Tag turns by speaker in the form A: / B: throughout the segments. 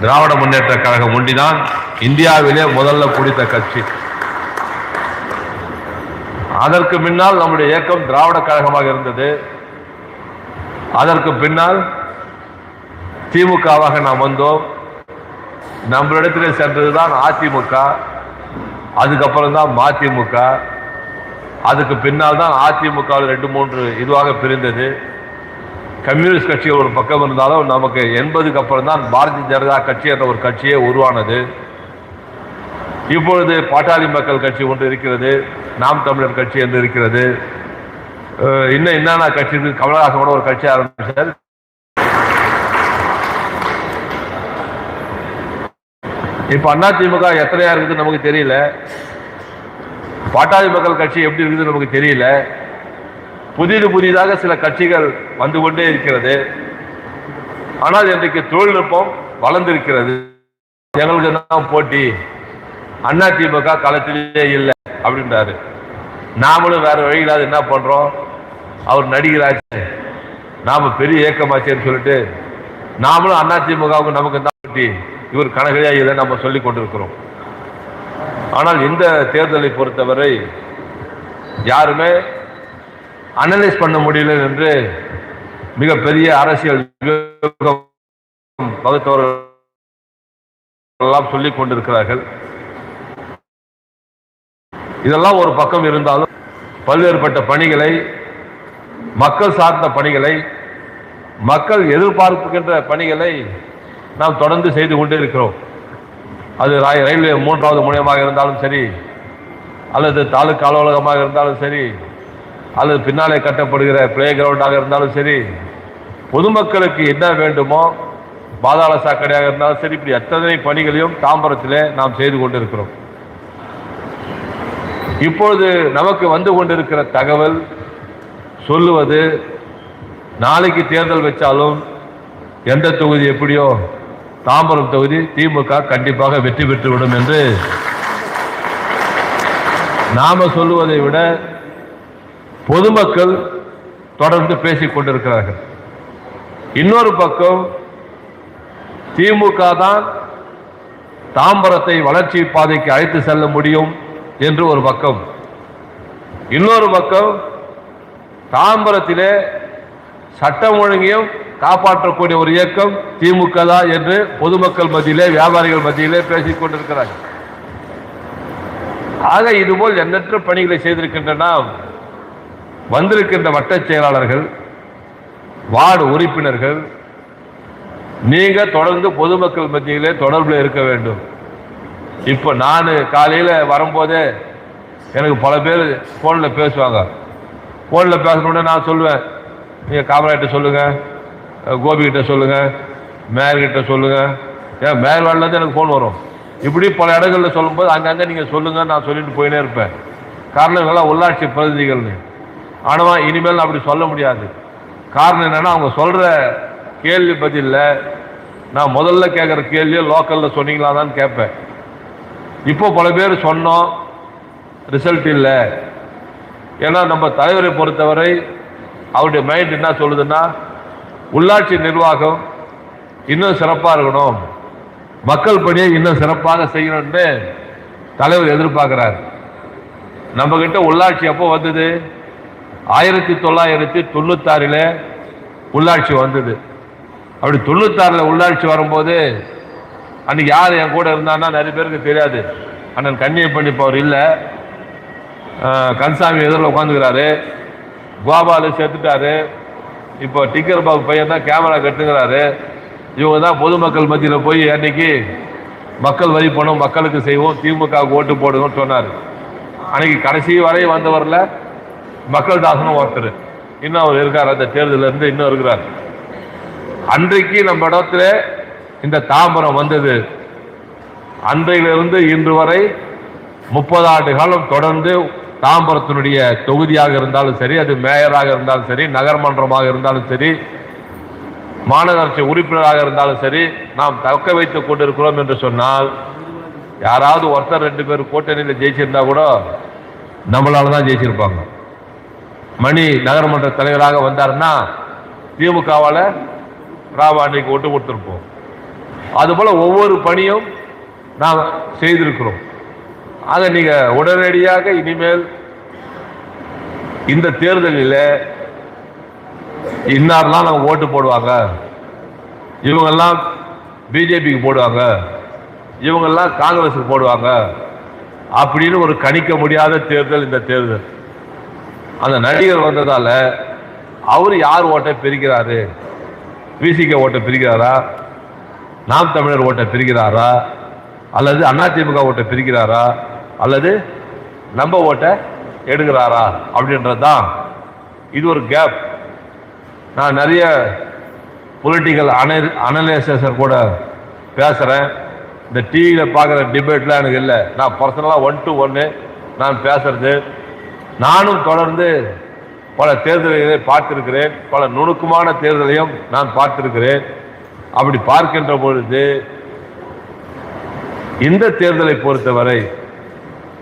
A: திராவிட முன்னேற்ற கழகம் ஒண்டிதான் இந்தியாவிலே முதல்ல பிடித்த கட்சி. அதற்கு பின்னால் நம்முடைய இயக்கம் திராவிட கழகமாக இருந்தது. அதற்கு பின்னால் திமுகவாக நாம் வந்தோம். நம்மளிடத்தில் சென்றதுதான் அதிமுக. அதுக்கப்புறம் தான் மதிமுக. அதுக்கு பின்னால் தான் அதிமுக ரெண்டு மூன்று இதுவாக பிரிந்தது. கம்யூனிஸ்ட் கட்சி ஒரு பக்கம் இருந்தாலும் நமக்கு எண்பதுக்கு அப்புறம் தான் பாரதிய ஜனதா கட்சி என்ற ஒரு கட்சியே உருவானது. இப்பொழுது பாட்டாளி மக்கள் கட்சி ஒன்று இருக்கிறது நாம் தமிழர் கட்சி என்று இருக்கிறது. இன்னும் என்னென்ன கட்சி இருக்கு? கமலஹாசனோட ஒரு கட்சி ஆரம்பிச்சார். இப்போ அண்ணா திமுக எத்தனையா இருக்குது நமக்கு தெரியல. பாட்டாளி மக்கள் கட்சி எப்படி இருக்குது நமக்கு தெரியல. புதிது புதிதாக சில கட்சிகள் வந்து கொண்டே இருக்கிறது. ஆனால் இன்றைக்கு தொழில்நுட்பம் வளர்ந்திருக்கிறது. எங்களுக்கு தான் போட்டி. அண்ணா திமுக காலத்திலே இல்லை அப்படின்றாரு. நாமளும் வேற வழியில்லாத என்ன பண்றோம்? அவர் நடிகராச்சு. நாம பெரிய இயக்கமாச்சேன்னு சொல்லிட்டு நாமளும் அண்ணா திமுகவுக்கு நமக்கு தான் போட்டி? இவர் கணக்கையா இல்லை நம்ம சொல்லி கொண்டிருக்கிறோம். ஆனால் இந்த தேர்தலை பொறுத்தவரை யாருமே அனலைஸ் பண்ண முடியல என்று மிகப்பெரிய அரசியல் விவேகம் எல்லாம் சொல்லிக் கொண்டிருக்கிறார்கள். இதெல்லாம் ஒரு பக்கம் இருந்தாலும் பல்வேறுபட்ட பணிகளை மக்கள் சார்ந்த பணிகளை மக்கள் எதிர்பார்க்கின்ற பணிகளை நாம் தொடர்ந்து செய்து கொண்டே இருக்கிறோம். அது ரயில்வே மூன்றாவது முனையமாக இருந்தாலும் சரி அல்லது தாலுக்கா அலுவலகமாக இருந்தாலும் சரி அல்லது பின்னாலே கட்டப்படுகிற பிளே கிரவுண்டாக இருந்தாலும் சரி பொதுமக்களுக்கு என்ன வேண்டுமோ பாதாள சாக்கடையாக இருந்தாலும் சரி இப்படி எத்தனை பணிகளையும் தாம்பரத்திலே நாம் செய்து கொண்டிருக்கிறோம். இப்பொழுது நமக்கு வந்து கொண்டிருக்கிற தகவல் சொல்லுவது நாளைக்கு தேர்தல் வச்சாலும் எந்த தொகுதி எப்படியோ தாம்பரம் தொகுதி திமுக கண்டிப்பாக வெற்றி பெற்றுவிடும் என்று நாம சொல்லுவதை விட பொதுமக்கள் தொடர்ந்து பேசிக் கொண்டிருக்கிறார்கள். இன்னொரு பக்கம் திமுக தான் தாம்பரத்தை வளர்ச்சி பாதைக்கு அழைத்து செல்ல முடியும் என்று ஒரு பக்கம். இன்னொரு பக்கம் தாம்பரத்திலே சட்டம் ஒழுங்கையும் காப்பாற்றக்கூடிய ஒரு இயக்கம் திமுக தான் என்று பொதுமக்கள் மத்தியிலே வியாபாரிகள் மத்தியிலே பேசிக் கொண்டிருக்கிறார்கள். ஆக இதுபோல் எண்ணற்ற பணிகளை செய்திருக்கின்ற நாம். வந்திருக்கின்ற வட்டச் செயலாளர்கள் வார்டு உறுப்பினர்கள் நீங்க தொடர்ந்து பொதுமக்கள் மத்தியிலே தொடர்பில் இருக்க வேண்டும். இப்போ நான் காலையில் வரும்போதே எனக்கு பல பேர் ஃபோனில் பேசுவாங்க. ஃபோனில் பேசணுன்னு நான் சொல்லுவேன் நீங்கள் காமராகிட்ட சொல்லுங்கள் கோபிக்கிட்ட சொல்லுங்கள் மேயர்கிட்ட சொல்லுங்கள் ஏன் மேயர் வார்டிலேருந்து எனக்கு ஃபோன் வரும். இப்படி பல இடங்களில் சொல்லும்போது அங்கங்கே நீங்கள் சொல்லுங்கள் நான் சொல்லிட்டு போயினே இருப்பேன். காரணம் இவங்கெல்லாம் உள்ளாட்சி பிரதிநிதிகள்னு. ஆனால் இனிமேல் அப்படி சொல்ல முடியாது. காரணம் என்னென்னா அவங்க சொல்கிற கேள்வி பதிலில் நான் முதல்ல கேட்குற கேள்வியை லோக்கலில் சொன்னீங்களான்னு கேட்பேன் இப்போ பல பேர் சொன்னோம் ரிசல்ட் இல்லை. ஏன்னா நம்ம தலைவரை பொறுத்தவரை அவருடைய மைண்ட் என்ன சொல்லுதுன்னா உள்ளாட்சி நிர்வாகம் இன்னும் சிறப்பாக இருக்கணும். மக்கள் பணியை இன்னும் சிறப்பாக செய்யணும்னு தலைவர் எதிர்பார்க்கிறார். நம்மக்கிட்ட உள்ளாட்சி எப்போ வந்தது? ஆயிரத்தி தொள்ளாயிரத்தி தொண்ணூத்தாறில் உள்ளாட்சி வந்தது. அப்படி தொண்ணூத்தாறில் உள்ளாட்சி வரும்போது அன்னைக்கு யார் என் கூட இருந்தான்னா நிறைய பேருக்கு தெரியாது. அண்ணன் கண்ணியை பண்ணிப்பவர் இல்லை. கன்சாமி எதிரில் உட்காந்துக்கிறாரு. கோபாலு செத்துட்டாரு. இப்போ டிக்கர் பாபு பையன் தான் கேமரா கட்டுங்கிறாரு. இவங்க தான் பொதுமக்கள் மத்தியில் போய் அன்னைக்கு மக்கள் வரி பணம் மக்களுக்கு செய்வோம் திமுக ஓட்டு போடுவோம்னு சொன்னார். அன்னைக்கு கடைசி வரை வந்தவரில் மக்கள் தாசனும் ஒருத்தர். இன்னும் அவர் இருக்கார். அந்த தேர்தலில் இருந்து இன்னும் இருக்கிறார். அன்றைக்கு நம்ம இடத்துல இந்த தாம்பரம் வந்தது. அன்றையிலிருந்து இன்று வரை முப்பது ஆண்டு காலம் தொடர்ந்து தாம்பரத்தினுடைய தொகுதியாக இருந்தாலும் சரி அது மேயராக இருந்தாலும் சரி நகர்மன்றமாக இருந்தாலும் சரி மாநகராட்சி உறுப்பினராக இருந்தாலும் சரி நாம் தக்க வைத்துக் கொண்டிருக்கிறோம் என்று சொன்னால் யாராவது ஒருத்தர் ரெண்டு பேர் கூட்டணியில் ஜெயிச்சிருந்தா கூட நம்மளால தான் ஜெயிச்சிருப்பாங்க. மணி நகரமன்ற தலைவராக வந்தாருன்னா திமுகவால் ராமாண்டிக்கு ஒட்டு கொடுத்துருப்போம். அதுபோல் ஒவ்வொரு பணியும் நாம் செய்திருக்கிறோம். அதை நீங்கள் உடனடியாக இனிமேல் இந்த தேர்தலில் இன்னார்லாம் நாங்கள் ஓட்டு போடுவாங்க. இவங்கெல்லாம் பிஜேபிக்கு போடுவாங்க. இவங்கெல்லாம் காங்கிரஸுக்கு போடுவாங்க. அப்படின்னு ஒரு கணிக்க முடியாத தேர்தல் இந்த தேர்தல். அந்த நடிகர் வந்ததால அவர் யார் ஓட்டை பிரிக்கிறாரு? விசிக ஓட்டை பிரிக்கிறாரா? நாம் தமிழர் ஓட்டை பிரிக்கிறாரா? அல்லது அதிமுக ஓட்டை பிரிக்கிறாரா? அல்லது நம்ம ஓட்டை எடுக்கிறாரா? அப்படின்றது தான் இது ஒரு கேப் நான் நிறைய பொலிட்டிக்கல் அன அனலைசேஷன் கூட பேசுகிறேன் இந்த டிவியில் பார்க்குற டிபேட்லாம் எனக்கு இல்லை. நான் பர்சனலாக ஒன் டு ஒன்று நான் பேசுறது. நானும் தொடர்ந்து பல தேர்தல்களை பார்த்திருக்கிறேன். பல நுணுக்கமான தேர்தலையும் நான் பார்த்திருக்கிறேன். அப்படி பார்க்கின்ற பொழுது இந்த தேர்தலை பொறுத்தவரை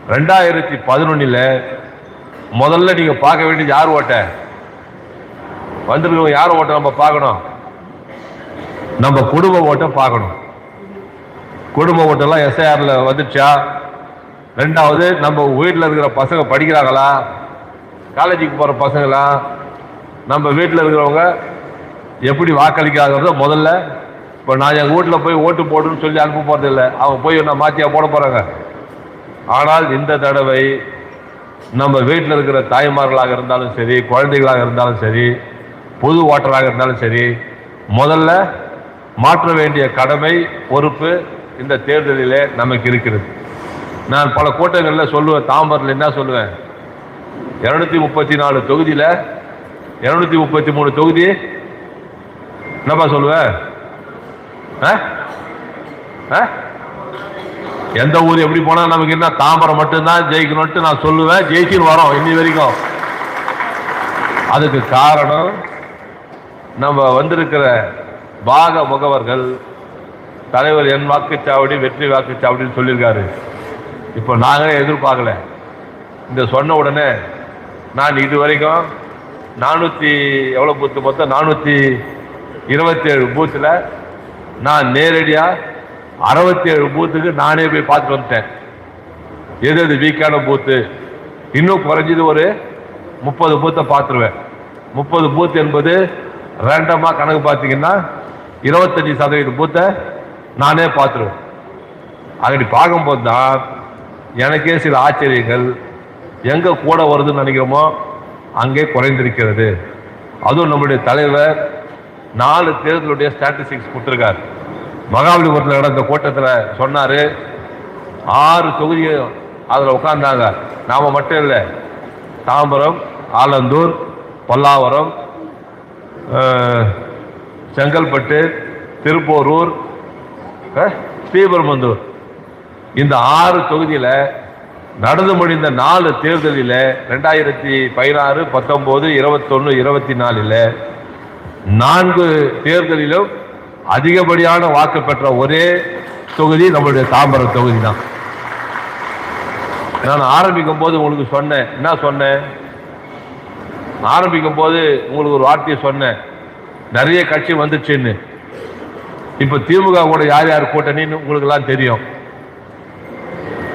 A: ரெண்டாயிரத்தி பதினொன்னில் முதல்ல நீங்கள் பார்க்க வேண்டியது யார் ஓட்ட? வந்திருக்கவங்க யார் ஓட்ட நம்ம பார்க்கணும்? நம்ம குடும்ப ஓட்டை பார்க்கணும். குடும்ப ஓட்டெல்லாம் எஸ்ஐஆரில் வந்துச்சா ரெண்டாவது நம்ம வீட்டில் இருக்கிற பசங்க படிக்கிறாங்களா? காலேஜுக்கு போகிற பசங்களா? நம்ம வீட்டில் இருக்கிறவங்க எப்படி வாக்களிக்கிறாங்கிறத முதல்ல இப்போ நான் எங்கள் வீட்டில் போய் ஓட்டு போடுன்னு சொல்லி அனுப்ப போகிறதில்ல அவங்க போய் என்ன மாற்றியாக போட போகிறாங்க ஆனால் இந்த தடவை நம்ம வீட்டில் இருக்கிற தாய்மார்களாக இருந்தாலும் சரி குழந்தைகளாக இருந்தாலும் சரி பொது ஓட்டராக இருந்தாலும் சரி முதல்ல மாற்ற வேண்டிய கடமை பொறுப்பு இந்த தேர்தலிலே நமக்கு இருக்கிறது. நான் பல கூட்டங்களில் சொல்லுவேன் தாம்பரத்தில் என்ன சொல்லுவேன் இரநூத்தி முப்பத்தி நாலு தொகுதியில் இரநூத்தி முப்பத்தி மூணு தொகுதி என்னப்பா சொல்லுவேன் ஆ? ஆ? எந்த ஊர் எப்படி போனால் நமக்கு என்ன தாம்பரம் மட்டும்தான் ஜெயிக்கணும்ட்டு நான் சொல்லுவேன் ஜெயிச்சின்னு வரோம் இன்னி வரைக்கும் அதுக்கு காரணம் நம்ம வந்திருக்கிற பாக முகவர்கள் தலைவர் என் வாக்குச்சாவடி வெற்றி வாக்குச்சாவடின்னு சொல்லியிருக்காரு இப்போ நாங்களே எதிர்பார்க்கல. இந்த சொன்ன உடனே நான் இது வரைக்கும் நானூற்றி எவ்வளோ பூத்து மொத்தம்? நானூற்றி இருபத்தேழு பூத்தில் நான் நேரடியாக அறுபத்தேழு பூத்துக்கு நானே போய் பார்த்துட்டு வந்துட்டேன். எது எது வீக்கான பூத்து? இன்னும் குறைஞ்சது ஒரு முப்பது பூத்தை பார்த்துருவேன். முப்பது பூத் என்பது ரேண்டமாக கணக்கு பார்த்தீங்கன்னா இருபத்தஞ்சி சதவீத பூத்தை நானே பார்த்துருவேன். அப்படி பார்க்கும்போது தான் எனக்கே சில ஆச்சரியங்கள். எங்கே கூட வருதுன்னு நினைக்கிறோமோ அங்கே குறைந்திருக்கிறது. அதுவும் நம்முடைய தலைவர் நாலு தேர்தலுடைய ஸ்டாட்டிஸ்டிக்ஸ் கொடுத்துருக்காரு. மகாபலிபுரத்தில் நடந்த கூட்டத்தில் சொன்னார் ஆறு தொகுதி அதில் உட்கார்ந்தாங்க. நாம் மட்டும் இல்லை தாம்பரம் ஆலந்தூர் பல்லாவரம் செங்கல்பட்டு திருப்போரூர் அஹ், இந்த ஆறு தொகுதியில் நடந்து முடிந்த நாலு தேர்தலில் ரெண்டாயிரத்தி பதினாறு பத்தொம்போது இருபத்தொன்று இருபத்தி நாலில் நான்கு தேர்தலிலும் அதிகப்படியான வாக்கு பெற்ற ஒரே தொகுதி நம்மளுடைய தாம்பரம் தொகுதி தான் நான் ஆரம்பிக்கும் போது உங்களுக்கு சொன்னேன். என்ன சொன்னேன்? ஆரம்பிக்கும் போது உங்களுக்கு ஒரு வார்த்தையை சொன்னேன். நிறைய கட்சி வந்துச்சுன்னு. இப்போ திமுக கூட யார் யார் கூட்டணின்னு உங்களுக்கு எல்லாம் தெரியும்.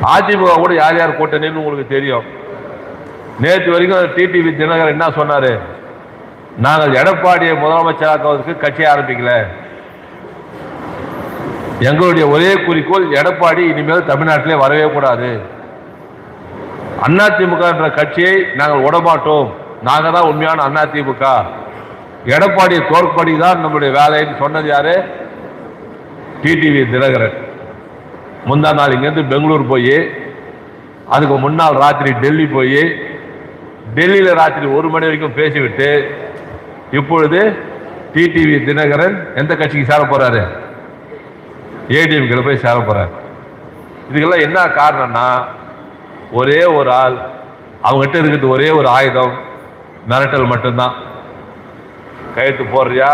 A: அதிமுக கூட யார் யார் கூட்டணின்னு உங்களுக்கு தெரியும். நேற்று வரைக்கும் டிடிவி தினகர் என்ன சொன்னாரு? நாங்கள் எடப்பாடியை முதலமைச்சராக்குவதற்கு கட்சி ஆரம்பிக்கல. எங்களுடைய ஒரே குறிக்கோள் எடப்பாடி இனிமேல் தமிழ்நாட்டிலே வரவே கூடாது. அதிமுக என்ற கட்சியை நாங்கள் விடமாட்டோம் நாங்கள் தான் உண்மையான அதிமுக. எடப்பாடியை தோற்படி தான் நம்முடைய வேலைன்னு சொன்னது யாரு? டிடிவி தினகரன். முந்தா நாள் இங்கேருந்து பெங்களூர் போய் அதுக்கு முன்னாள் ராத்திரி டெல்லி போய் டெல்லியில் ராத்திரி ஒரு மணி வரைக்கும் பேசிவிட்டு இப்பொழுது டிடிவி தினகரன் எந்த கட்சிக்கு சேர போகிறாரு ஏடிஎம்கில் போய் சேர போகிறார் இதுக்கெல்லாம் என்ன காரணம்னா ஒரே ஒரு ஆள் அவங்ககிட்ட இருக்கிறது ஒரே ஒரு ஆயுதம் மிரட்டல் மட்டும்தான். கையெழுத்து போடுறியா?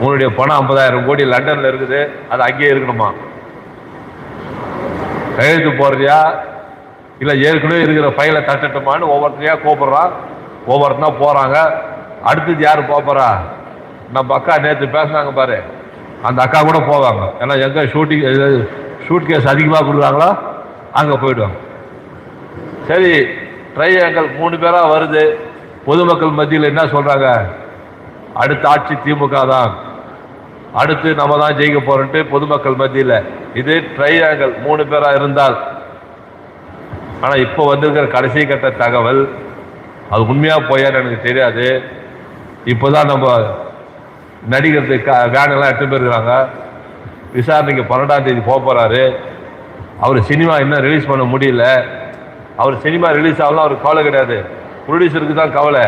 A: உன்னுடைய பணம் ஐம்பதாயிரம் கோடி லண்டனில் இருக்குது அது அங்கேயே இருக்கணுமா? கையெழுத்து போடுறியா? இல்லை ஏற்கனவே இருக்கிற ஃபைலை தட்டட்டுமான்னு ஒவ்வொருத்தரையா கூப்பிட்றான். ஒவ்வொருத்தனா போகிறாங்க அடுத்தது யார் போகிறா நம்ம அக்கா நேற்று பேசுனாங்க பாரு. அந்த அக்கா கூட போவாங்க. ஏன்னா எங்கே ஷூட்டிங் ஷூட் கேஸ் அதிகமாக கொடுக்குறாங்களோ அங்கே போயிடுவாங்க. சரி ட்ரையாங்கல் மூணு பேராக வருது. பொதுமக்கள் மத்தியில் என்ன சொல்கிறாங்க அடுத்த ஆட்சி திமுக தான். அடுத்து நம்ம தான் ஜெயிக்க போறோம்ட்டு பொதுமக்கள் மத்தியில் இது ட்ரையாங்கல் மூணு பேராக இருந்தால். ஆனால் இப்போ வந்திருக்கிற கடைசி கட்ட தகவல் அது உண்மையாக போயான்னு எனக்கு தெரியாது. இப்போ தான் நம்ம நடிகர் க வேனெல்லாம் எட்டு பேர் விசாரணைக்கு பன்னெண்டாம் தேதி போக போறாரு. அவர் சினிமா இன்னும் ரிலீஸ் பண்ண முடியல. அவர் சினிமா ரிலீஸ் ஆகலாம் அவருக்கு கவலை கிடையாது. ப்ரொடியூசருக்கு தான் கவலை.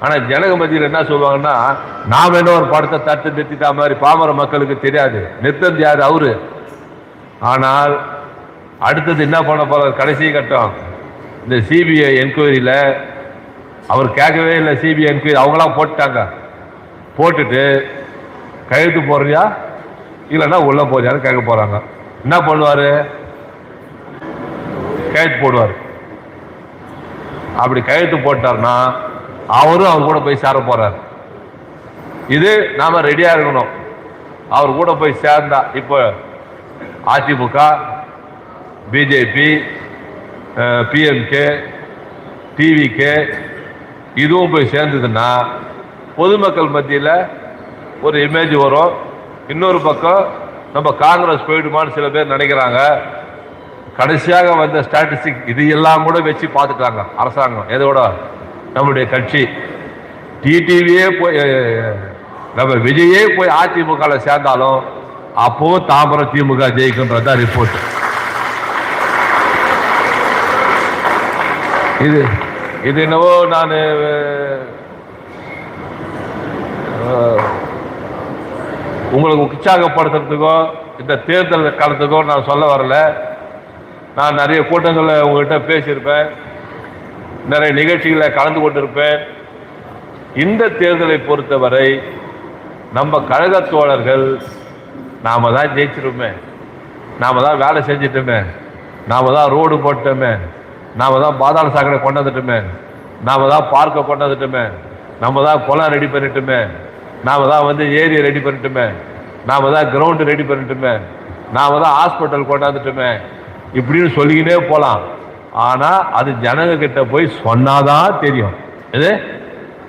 A: ஆனால் ஜனகமதியில் என்ன சொல்லுவாங்கன்னா நாம் என்ன ஒரு படத்தை தட்டு நிறுத்திட்டா மாதிரி பாமர மக்களுக்கு தெரியாது. நிறுத்தம் யார்? அவரு. ஆனால் அடுத்தது என்ன பண்ண போறார்? கடைசி கட்டம். இந்த சிபிஐ என்கொயரியில் அவர் கேட்கவே இல்லை சிபிஐ என்கொயரி. அவங்களாம் போட்டுட்டாங்க. போட்டுட்டு கையெழுத்து போடுறியா? இல்லைன்னா உள்ளே போறியான்னு கேட்க போகிறாங்க என்ன பண்ணுவார்? கையெழுத்து போடுவார். அப்படி கையெழுத்து போட்டார்னா அவரும் அவர் கூட போய் சேர போறார். இது நாம ரெடியா இருக்கணும். அவர் கூட போய் சேர்ந்தா இப்போ அதிமுக பிஜேபி பிஎம்கே டிவிகே இதுவும் போய் சேர்ந்ததுன்னா பொதுமக்கள் மத்தியில் ஒரு இமேஜ் வரும். இன்னொரு பக்கம் நம்ம காங்கிரஸ் போயிடுமான்னு சில பேர் நினைக்கிறாங்க. கடைசியாக வந்த ஸ்டாட்டிஸ்டிக் இது எல்லாம் கூட வச்சு பார்த்துட்டாங்க அரசாங்கம். எதோட நம்முடைய கட்சி. டிடிவியே போய் நம்ம விஜயே போய் அதிமுகவில் சேர்ந்தாலும் அப்போவும் தாம்பரம் திமுக ஜெயிக்கின்றது தான் ரிப்போர்ட் இது இது என்னவோ நான் உங்களுக்கு உற்சாகப்படுத்துறதுக்கோ இந்த தேர்தல் காலத்துக்கோ நான் சொல்ல வரல. நான் நிறைய கூட்டங்களில் உங்கள்கிட்ட பேசியிருப்பேன். நிறைய நிகழ்ச்சிகளில் கலந்து கொண்டிருப்பேன். இந்த தேர்தலை பொறுத்தவரை நம்ம கழக தோழர்கள் நாம் தான் ஜெயிச்சிருமே. நாம் தான் வேலை செஞ்சிட்டோமே. நாம் தான் ரோடு போட்டோமே. நாம் தான் பாதாள சாக்கடை கொண்டு வந்துட்டோமே நாம தான் பார்க்கை கொண்டு வந்துட்டோமே நம்ம தான் குளம் ரெடி பண்ணிட்டோமே. நாம் தான் வந்து ஏரியை ரெடி பண்ணிட்டோமே. நாம தான் கிரவுண்டு ரெடி பண்ணிட்டோமே. நாம் தான் ஹாஸ்பிட்டல் கொண்டாந்துட்டோமே. இப்படின்னு சொல்லிக்கினே போகலாம். ஆனா அது ஜனங்க கிட்ட போய் சொன்னாதான் தெரியும். இது?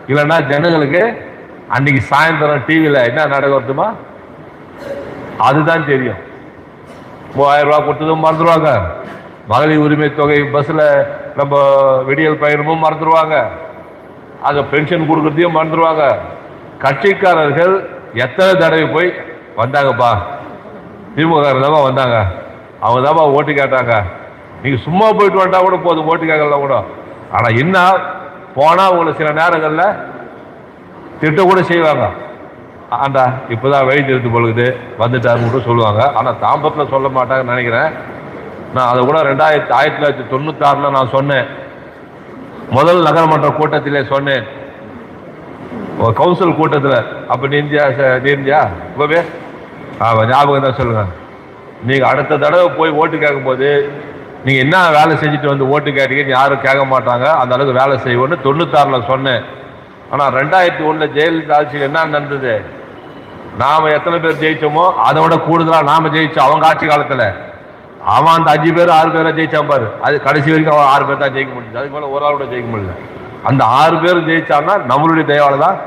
A: இல்லைன்னா ஜனங்களுக்கு அன்னைக்கு சாயந்தரம் டிவியில் என்ன நடக்கிறதுமா அதுதான் தெரியும். மூவாயிரம் ரூபா கொடுத்ததும் மறந்துடுவாங்க மகளிர் உரிமை தொகை பஸ்ஸில் நம்ம விடியல் பயணமும் மறந்துடுவாங்க அங்கே பென்ஷன் கொடுக்குறதையும் மறந்துடுவாங்க கட்சிக்காரர்கள் எத்தனை தடவை போய் வந்தாங்கப்பா? திமுக தான்ப்பா வந்தாங்க. அவங்க தான்ப்பா ஓட்டு கேட்டாங்க. நீங்கள் சும்மா போயிட்டு வந்தால் கூட போதும் ஓட்டு கேட்கல கூட. ஆனால் என்ன போனால் உங்களை சில நேரங்கள்ல திட்ட கூட செய்வாங்க. ஆண்டா இப்போ தான் வழி திருத்து பொழுது வந்துட்டாருன்னு கூட சொல்லுவாங்க. ஆனால் தாம்பரத்தில் சொல்ல மாட்டாங்கன்னு நினைக்கிறேன். நான் அதை கூட ரெண்டாயிரத்தி ஆயிரத்தி தொள்ளாயிரத்தி தொண்ணூத்தாறில் நான் சொன்னேன். முதல் நகரமன்ற கூட்டத்திலே சொன்னேன். கவுன்சில் கூட்டத்தில். அப்போ நீந்தியா நீந்தியா இப்போவே ஞாபகம் தான் சொல்லுங்க. நீங்கள் அடுத்த தடவை போய் ஓட்டு கேட்கும்போது நீங்கள் என்ன வேலை செஞ்சுட்டு வந்து ஓட்டு கேட்டீங்கன்னு யாரும் கேட்க மாட்டாங்க. அந்த அளவுக்கு வேலை செய்வோன்னு தொண்ணூத்தாறில் சொன்னேன். ஆனால் ரெண்டாயிரத்தி ஒன்றில் ஜெயலலிதா ஆட்சியில் என்ன நடந்தது? நாம் எத்தனை பேர் ஜெயிச்சோமோ அதை விட கூடுதலாக நாம் ஜெயிச்சோம் அவங்க ஆட்சி காலத்தில். அவன் அந்த அஞ்சு பேர் ஆறு பேராக ஜெயிச்சான் பாரு. அது கடைசி வரைக்கும் அவன் ஆறு பேர் தான் ஜெயிக்க முடிஞ்சது. அதுக்கு மேலே ஒரு ஆள் கூட ஜெயிக்க முடியல. அந்த ஆறு பேர் ஜெயிச்சான்னா நம்மளுடைய தயவால தான்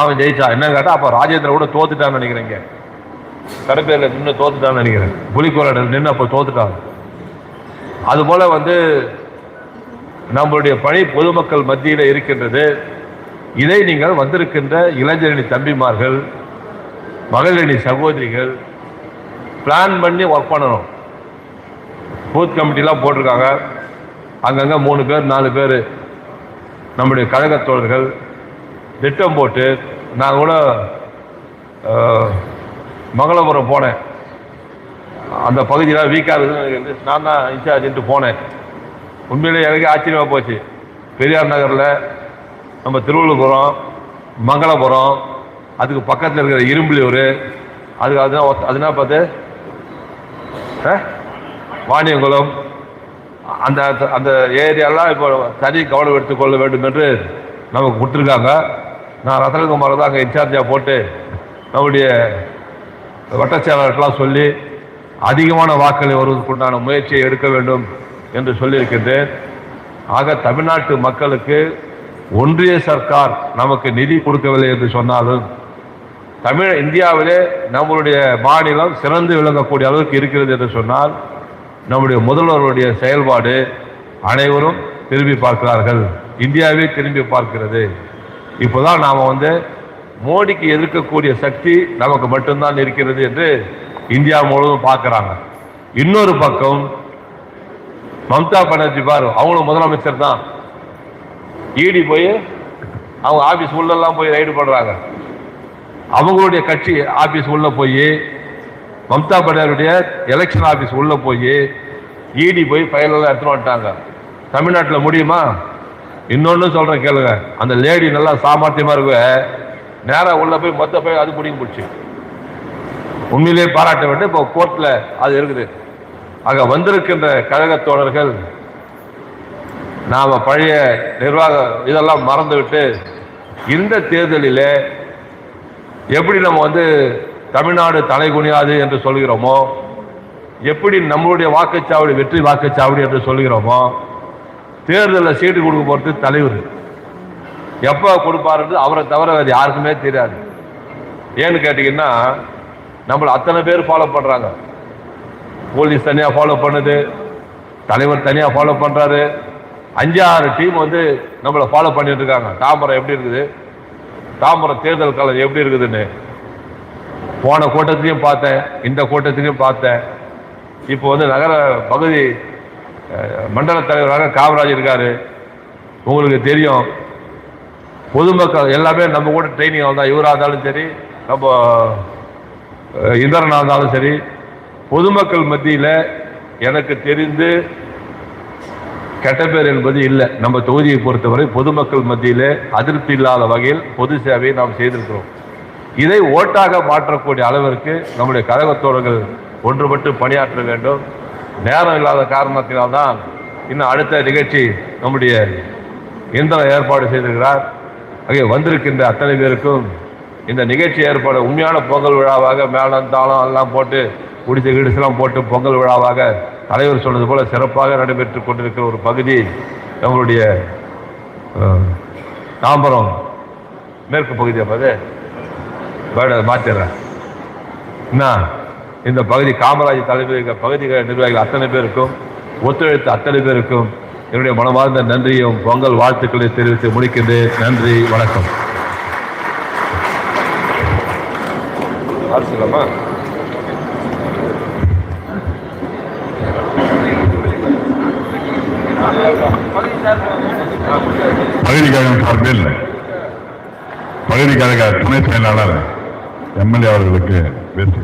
A: அவன் ஜெயிச்சான் என்ன கேட்டால் அப்போ ராஜேந்திர கூட தோத்துட்டான்னு நினைக்கிறேங்க கடைப்பேரில் நின்று தோத்துட்டான்னு நினைக்கிறேன். புலிக்கோரட நின்று அப்போ தோத்துட்டான். அதுபோல வந்து நம்மளுடைய பணி பொதுமக்கள் மத்தியில் இருக்கின்றது. இதை நீங்கள் வந்திருக்கின்ற இளைஞரணி தம்பிமார்கள் மகளிரணி சகோதரிகள் பிளான் பண்ணி ஒர்க் பண்ணணும். பூத் கமிட்டிலாம் போட்டிருக்காங்க. அங்கங்கே மூணு பேர் நாலு பேர் நம்முடைய கழகத் தோழர்கள். திட்டம் போட்டு நான் கூட மங்களபுரம் போனேன். அந்த பகுதியில் வீக்காக இருக்குதுன்னு நான் தான் இன்சார்ஜ்ன்ட்டு போனேன். உண்மையிலே எனக்கு ஆச்சரியமாக போச்சு. பெரியார் நகரில் நம்ம திருவள்ளுபுரம் மங்களபுரம் அதுக்கு பக்கத்தில் இருக்கிற இரும்புலியூர் அதுக்கு அதுதான் அதுனா பார்த்து? ஆ? வாணியங்குளம். அந்த அந்த ஏரியாலாம் இப்போ தனி கவனம் எடுத்துக்கொள்ள வேண்டும் என்று நமக்கு கொடுத்துருக்காங்க. நான் ரத்தனகுமாரை தான் அங்கே இன்சார்ஜாக போட்டு நம்முடைய வட்டச் சொல்லி அதிகமான வாக்களை வருவதற்குண்டான முயற்சியை எடுக்க வேண்டும் என்று சொல்லியிருக்கின்றேன். ஆக தமிழ்நாட்டு மக்களுக்கு ஒன்றிய சர்க்கார் நமக்கு நிதி கொடுக்கவில்லை என்று சொன்னாலும் தமிழ் இந்தியாவிலே நம்மளுடைய மாநிலம் சிறந்து விளங்கக்கூடிய அளவுக்கு இருக்கிறது என்று சொன்னால் நம்முடைய முதல்வருடைய செயல்பாடு அனைவரும் திரும்பி பார்க்கிறார்கள். இந்தியாவே திரும்பி பார்க்கிறது. இப்போதான் நாம் வந்து மோடிக்கு எதிர்க்கக்கூடிய சக்தி நமக்கு மட்டும்தான் இருக்கிறது என்று இந்தியா முழுவதும் பார்க்குறாங்க. இன்னொரு பக்கம் மம்தா பானர்ஜி பாரு அவங்களும் முதலமைச்சர் தான். ஈடி போய் அவங்க ஆபீஸ் உள்ளெல்லாம் போய் ரைடு பண்ணுறாங்க அவங்களுடைய கட்சி ஆபீஸ் உள்ள போய் மம்தா பானர்ஜியுடைய எலெக்ஷன் ஆபீஸ் உள்ள போய் ஈடி போய் ஃபைல் எடுத்துகிட்டு வந்துட்டாங்க. தமிழ்நாட்டில் முடியுமா? இன்னொன்னு சொல்கிறேன் கேளுங்க. அந்த லேடி நல்லா சாமர்த்தியமாக இருக்கு நேராக உள்ள போய் மொத்த போய் அது பிடிங்க பிடிச்சி உண்மையிலே பாராட்ட வேண்டும் இப்போ கோர்ட்ல அது இருக்குது. ஆக வந்திருக்கின்ற கழக தோழர்கள் நாம பழைய நிர்வாக இதெல்லாம் மறந்துவிட்டு இந்த தேர்தலில் எப்படி நம்ம வந்து தமிழ்நாடு தலைகுனியாது என்று சொல்கிறோமோ எப்படி நம்மளுடைய வாக்குச்சாவடி வெற்றி வாக்குச்சாவடி என்று சொல்கிறோமோ தேர்தலில் சீட்டு கொடுக்க போகிறது தலைவர். எப்போ கொடுப்பாருன்றது அவரை தவிர வேறு யாருக்குமே தெரியாது. ஏன்னு கேட்டிங்கன்னா நம்மளை அத்தனை பேர் ஃபாலோ பண்ணுறாங்க போலீஸ் தனியாக ஃபாலோ பண்ணுது. தலைவர் தனியாக ஃபாலோ பண்ணுறாரு அஞ்சு ஆறு டீம் வந்து நம்மளை ஃபாலோ பண்ணிட்டு இருக்காங்க. தாம்பரம் எப்படி இருக்குது? தாம்பரம் தேர்தல் காலம் எப்படி இருக்குதுன்னு. போன கூட்டத்திலையும் பார்த்தேன். இந்த கூட்டத்திலையும் பார்த்தேன். இப்போ வந்து நகர பகுதி மண்டல தலைவராக காமராஜ் இருக்காரு. உங்களுக்கு தெரியும். பொதுமக்கள் எல்லாமே நம்ம கூட ட்ரைனிங் வந்தால் இவராக இருந்தாலும் சரி நம்ம இந்திரனாக இருந்தாலும் சரி பொதுமக்கள் மத்தியில் எனக்கு தெரிந்து கெட்ட பேர் என்பது இல்லை. நம்ம தொகுதியை பொறுத்தவரை பொதுமக்கள் மத்தியில் அதிருப்தி இல்லாத வகையில் பொது சேவையை நாம் செய்திருக்கிறோம். இதை ஓட்டாக மாற்றக்கூடிய அளவிற்கு நம்முடைய கழகத்தோழர்கள் ஒன்றுபட்டு பணியாற்ற வேண்டும். நேரம் இல்லாத காரணத்தினால்தான் இன்னும் அடுத்த நிகழ்ச்சி நம்முடைய இந்திரன் ஏற்பாடு செய்திருக்கிறார். அங்கே வந்திருக்கின்ற அத்தனை பேருக்கும் இந்த நிகழ்ச்சி ஏற்பாடு உண்மையான பொங்கல் விழாவாக மேளம் தாளம் எல்லாம் போட்டு குடிசை கிடிசெல்லாம் போட்டு பொங்கல் விழாவாக தலைவர் சொன்னது போல சிறப்பாக நடைபெற்று கொண்டிருக்கிற ஒரு பகுதி நம்மளுடைய தாம்பரம் மேற்கு பகுதி அப்போது வேட மாற்றிடுறேன் என்ன? இந்த பகுதி காமராஜ் தலைமை பகுதிகள் நிர்வாகிகள் அத்தனை பேருக்கும் ஒத்துழைத்த அத்தனை பேருக்கும் என்னுடைய மனமார்ந்த நன்றியும் பொங்கல் வாழ்த்துக்களை தெரிவித்து முடிக்கின்றேன். நன்றி வணக்கம். வாசிக்கலாமா
B: பகுதி கழகம் சார்பில் பகுதி கழக துணை செயலாளர் எம்எல்ஏ அவர்களுக்கு பேசு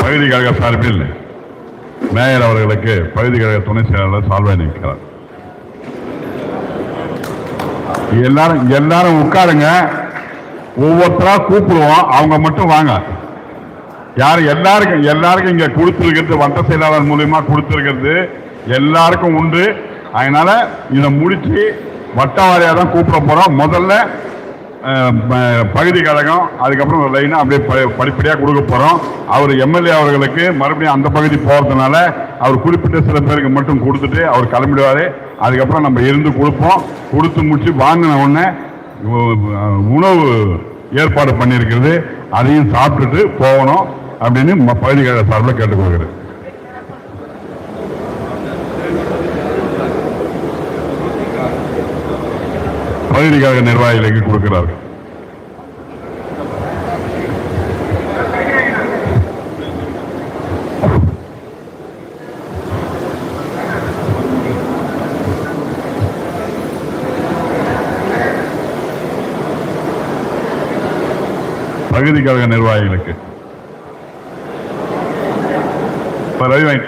B: பகுதி கழக சார்பில் மேயர் அவர்களுக்கு பகுதி கழக துணை செயலாளர் சால்வை நிற்கிறார் எல்லாரும் எல்லாரும் உட்காருங்க. ஒவ்வொருத்தரா கூப்பிடுவோம் அவங்க மட்டும் வாங்க. யார் எல்லாருக்கும் எல்லாருக்கும் இங்க கொடுத்துருக்கிறது வட்ட செயலாளர் மூலியமா கொடுத்துருக்கிறது எல்லாருக்கும் உண்டு. அதனால இதை முடிச்சு வட்ட வாரியா தான் கூப்பிட போறோம். முதல்ல பகுதி கழகம் அதுக்கப்புறம் லைனா அப்படியே ப- படிப்படியா கொடுக்க போறோம். அவர் எம்எல்ஏ அவர்களுக்கு மறுபடியும் அந்த பகுதி போறதுனால அவர் குறிப்பிட்ட சில பேருக்கு மட்டும் கொடுத்துட்டு அவர் கிளம்பிடுவாரு. அதுக்கப்புறம் நம்ம இருந்து கொடுப்போம். கொடுத்து முடிச்சு வாங்கின உடனே உணவு ஏற்பாடு பண்ணியிருக்கிறது அதையும் சாப்பிட்டுட்டு போகணும் அப்படின்னு ம- பகுதி கழக சார்பில் கேட்டுக்கொள்கிறேன். பகுதி கழக நிர்வாகிகளுக்கு கொடுக்கிறார்கள். பகுதி கழக நிர்வாகிகளுக்கு. ரவி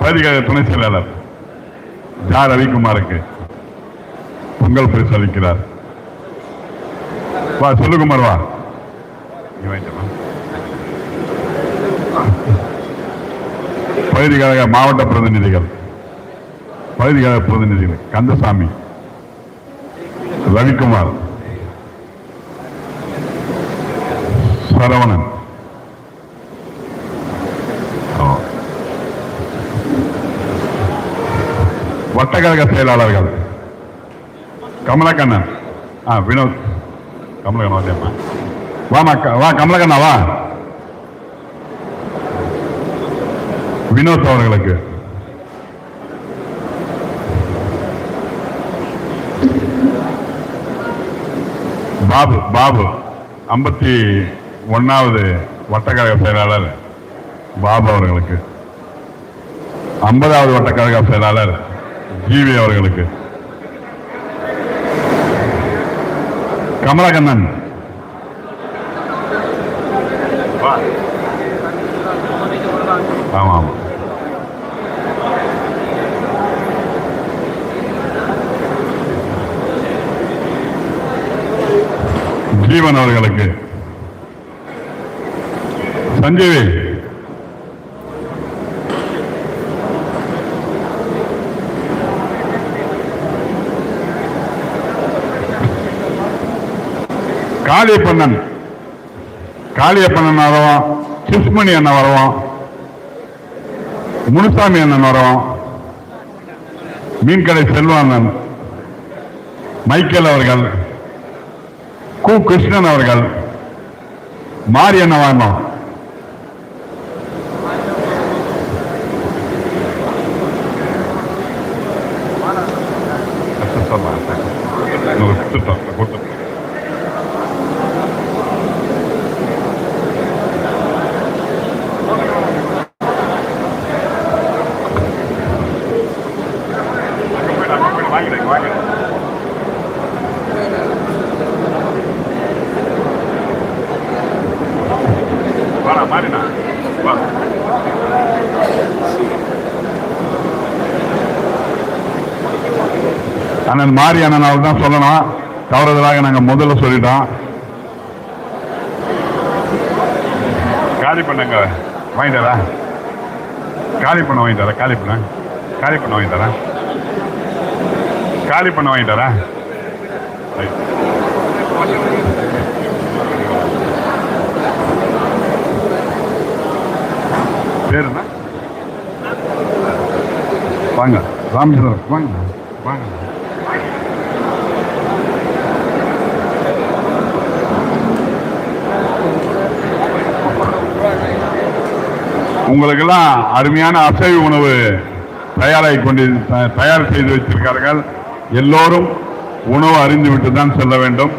B: பகுதி கழக துணை செயலாளர் ஜா. ரவிக்குமாருக்கு பொங்கல் பரிசு அளிக்கிறார். வா சொல்லுகுமார் வா. பகுதி கழக மாவட்ட பிரதிநிதிகள். பகுதி கழக பிரதிநிதிகள் கந்தசாமி ரவிக்குமார். சரவணன் ஆ. வட்டக்கழக செயலாளர்கள் கமலக்கண்ணன் ஆ வினோத் கமலக்கண்ணன் வாத்தியம்மா வாமா க- வா கமலக்கண்ணா வா வினோத் அவர்களுக்கு பாபு பாபு ஐம்பத்தி ஒன்னாவது வட்டக்கழக செயலாளர் பாபு அவர்களுக்கு. ஐம்பதாவது வட்டக்கழக செயலாளர் ஜிவி அவர்களுக்கு. கமலகண்ணன். ஆமாம் ஆமா ஜீவன் அவர்களுக்கு. சஞ்சய்வேல் காளியப்பண்ணன். காளியப்பண்ணன் வரவும் சுஷ்மணி அண்ணன் வரவும் முனுசாமி அண்ணன் வரவும் மீன்கடை செல்வானன். மைக்கேல் அவர்கள். கு. கிருஷ்ணன் அவர்கள். மாரியண்ணன் வரணும் மாறினா வா அண்ணன் மாறி அண்ணன் அவர் தான் சொல்லணும். தவறுதலாக நாங்கள் முதல்ல சொல்லிட்டோம். காலி பண்ணுங்க. வாங்கிட்டாரா காலி பண்ண வாங்கிட்டாரா காலி பண்ண. காலி பண்ண வாங்கிட்டாரா காலி பண்ண வாங்கிட்டாரா ரைட். வாங்க. ராமச்சந்திரன் வாங்க. வாங்க. உங்களுக்கெல்லாம் அருமையான அசைவ உணவு தயாராகி கொண்டு த- தயார் செய்து வச்சிருக்கார்கள் எல்லோரும் உணவு அறிந்துவிட்டு தான் செல்ல வேண்டும்.